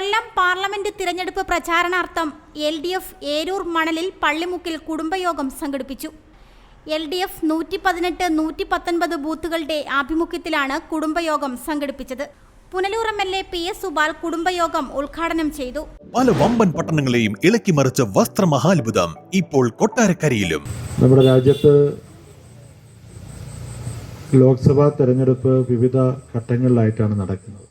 കൊല്ലം parliament തിരഞ്ഞെടുപ്പ് പ്രചാരണാർത്ഥം L D F Eroor മണലിൽ പള്ളിമുക്കിൽ കുടുംബയോഗം സംഘടിപ്പിച്ചു. എൽ ഡി എഫ് നൂറ്റി പതിനെട്ട് നൂറ്റി പത്തൊൻപത് ബൂത്തുകളുടെ ആഭിമുഖ്യത്തിലാണ് കുടുംബയോഗം സംഘടിപ്പിച്ചത്. Punalur M L A P S Subal കുടുംബയോഗം ഉദ്ഘാടനം ചെയ്തു. പല വമ്പൻ പട്ടണങ്ങളെയും ഇളക്കി മറിച്ച വസ്ത്രമഹാത്ഭുതം ഇപ്പോൾ കൊട്ടാരക്കരയിലും. നമ്മുടെ രാജ്യത്ത് ലോക്സഭാ തെരഞ്ഞെടുപ്പ് വിവിധ ഘട്ടങ്ങളിലായിട്ടാണ് നടക്കുന്നത്.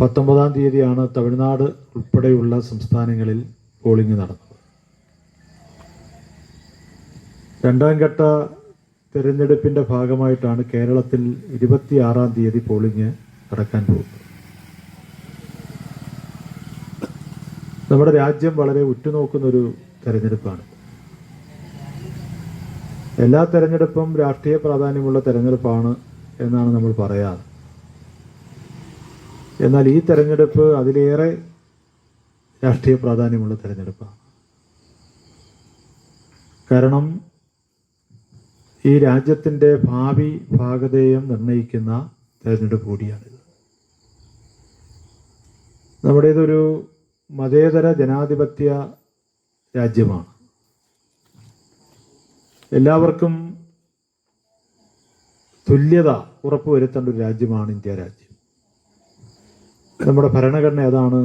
പത്തൊമ്പതാം തീയതിയാണ് തമിഴ്നാട് ഉൾപ്പെടെയുള്ള സംസ്ഥാനങ്ങളിൽ പോളിംഗ് നടന്നത്. രണ്ടാം ഘട്ട തെരഞ്ഞെടുപ്പിന്റെ ഭാഗമായിട്ടാണ് കേരളത്തിൽ ഇരുപത്തിയാറാം തീയതി പോളിംഗ് നടക്കാൻ പോകുന്നത്. നമ്മുടെ രാജ്യം വളരെ ഉറ്റുനോക്കുന്ന ഒരു തെരഞ്ഞെടുപ്പാണ്. എല്ലാ തെരഞ്ഞെടുപ്പും രാഷ്ട്രീയ പ്രാധാന്യമുള്ള തെരഞ്ഞെടുപ്പാണ് എന്നാണ് നമ്മൾ പറയാറ്. എന്നാൽ ഈ തെരഞ്ഞെടുപ്പ് അതിലേറെ രാഷ്ട്രീയ പ്രാധാന്യമുള്ള തെരഞ്ഞെടുപ്പാണ്. കാരണം ഈ രാജ്യത്തിന്റെ ഭാവി ഭാഗതേയം നിർണയിക്കുന്ന തെരഞ്ഞെടുപ്പ് കൂടിയാണിത്. നമ്മുടേതൊരു മതേതര ജനാധിപത്യ രാജ്യമാണ്. എല്ലാവർക്കും തുല്യത ഉറപ്പുവരുത്തേണ്ട ഒരു രാജ്യമാണ് ഇന്ത്യ രാജ്യം. നമ്മുടെ ഭരണഘടന അതാണ്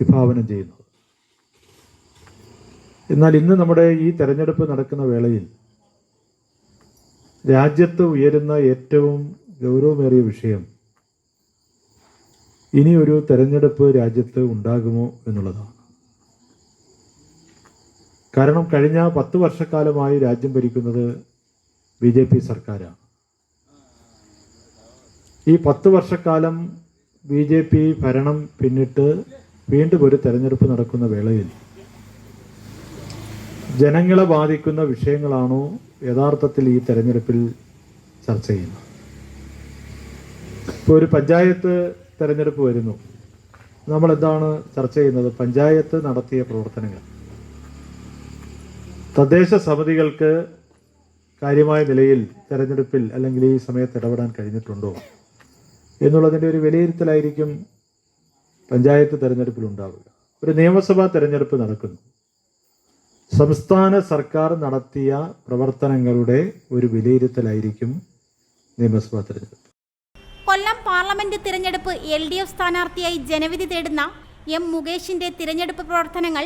വിഭാവനം ചെയ്യുന്നത്. എന്നാൽ ഇന്ന് നമ്മുടെ ഈ തെരഞ്ഞെടുപ്പ് നടക്കുന്ന വേളയിൽ രാജ്യത്ത് ഉയരുന്ന ഏറ്റവും ഗൗരവമേറിയ വിഷയം ഇനിയൊരു തെരഞ്ഞെടുപ്പ് രാജ്യത്ത് ഉണ്ടാകുമോ എന്നുള്ളതാണ്. കാരണം കഴിഞ്ഞ പത്ത് വർഷക്കാലമായി രാജ്യം ഭരിക്കുന്നത് ബി ജെ പി സർക്കാരാണ്. ഈ പത്ത് വർഷക്കാലം ബി ജെ പി ഭരണം പിന്നിട്ട് വീണ്ടും ഒരു തെരഞ്ഞെടുപ്പ് നടക്കുന്ന വേളയിൽ ജനങ്ങളെ ബാധിക്കുന്ന വിഷയങ്ങളാണോ യഥാർത്ഥത്തിൽ ഈ തെരഞ്ഞെടുപ്പിൽ ചർച്ച ചെയ്യുന്നത്? ഇപ്പോൾ ഒരു പഞ്ചായത്ത് തെരഞ്ഞെടുപ്പ് വരുന്നു. നമ്മൾ എന്താണ് ചർച്ച ചെയ്യുന്നത്? പഞ്ചായത്ത് നടത്തിയ പ്രവർത്തനങ്ങൾ. തദ്ദേശ സമിതികൾക്ക് കാര്യമായ നിലയിൽ തെരഞ്ഞെടുപ്പിൽ അല്ലെങ്കിൽ ഈ സമയത്ത് ഇടപെടാൻ കഴിഞ്ഞിട്ടുണ്ടോ? എന്നുള്ളതിന്റെ ഒരു വിലയിരുത്തലായിരിക്കും പഞ്ചായത്ത് തെരഞ്ഞെടുപ്പിൽ ഉണ്ടാവുക. ഒരു നിയമസഭാ തെരഞ്ഞെടുപ്പ് നടക്കുന്നു. സംസ്ഥാന സർക്കാർ നടത്തിയ പ്രവർത്തനങ്ങളുടെ ഒരു വിലയിരുത്തലായിരിക്കും നിയമസഭാ തെരഞ്ഞെടുപ്പ്. കൊല്ലം പാർലമെന്റ് തിരഞ്ഞെടുപ്പ് എൽ ഡി എഫ് സ്ഥാനാർത്ഥിയായി ജനവിധി തേടുന്ന എം മുകേഷിന്റെ തിരഞ്ഞെടുപ്പ് പ്രവർത്തനങ്ങൾ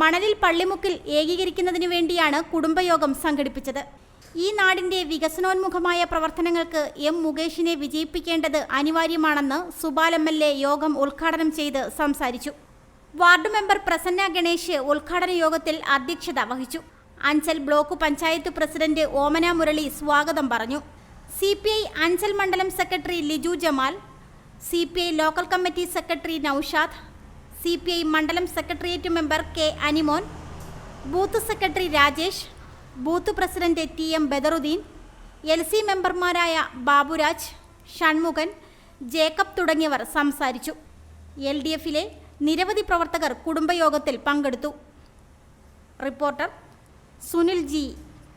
മണലിൽ പള്ളിമുക്കിൽ ഏകീകരിക്കുന്നതിനു വേണ്ടിയാണ് കുടുംബയോഗം സംഘടിപ്പിച്ചത്. ഈ നാടിന്റെ വികസനോന്മുഖമായ പ്രവർത്തനങ്ങൾക്ക് എം മുകേഷിനെ വിജയിപ്പിക്കേണ്ടത് അനിവാര്യമാണെന്ന് സുബാൽ എം എൽ എ യോഗം ഉദ്ഘാടനം ചെയ്ത് സംസാരിച്ചു. വാർഡ് മെമ്പർ പ്രസന്ന ഗണേഷ് ഉദ്ഘാടന യോഗത്തിൽ അധ്യക്ഷത വഹിച്ചു. അഞ്ചൽ ബ്ലോക്ക് പഞ്ചായത്ത് പ്രസിഡന്റ് ഓമന മുരളി സ്വാഗതം പറഞ്ഞു. സി പി ഐ അഞ്ചൽ മണ്ഡലം secretary Liju Jamal C P I local committee secretary Noushad C P I മണ്ഡലം secretariat member K Animon booth secretary Rajesh booth president T M Badaruddin L C മെമ്പർമാരായ Baburaj Shanmughan Jacob തുടങ്ങിയവർ സംസാരിച്ചു. L D എഫിലെ നിരവധി പ്രവർത്തകർ കുടുംബയോഗത്തിൽ പങ്കെടുത്തു. Reporter Sunil G.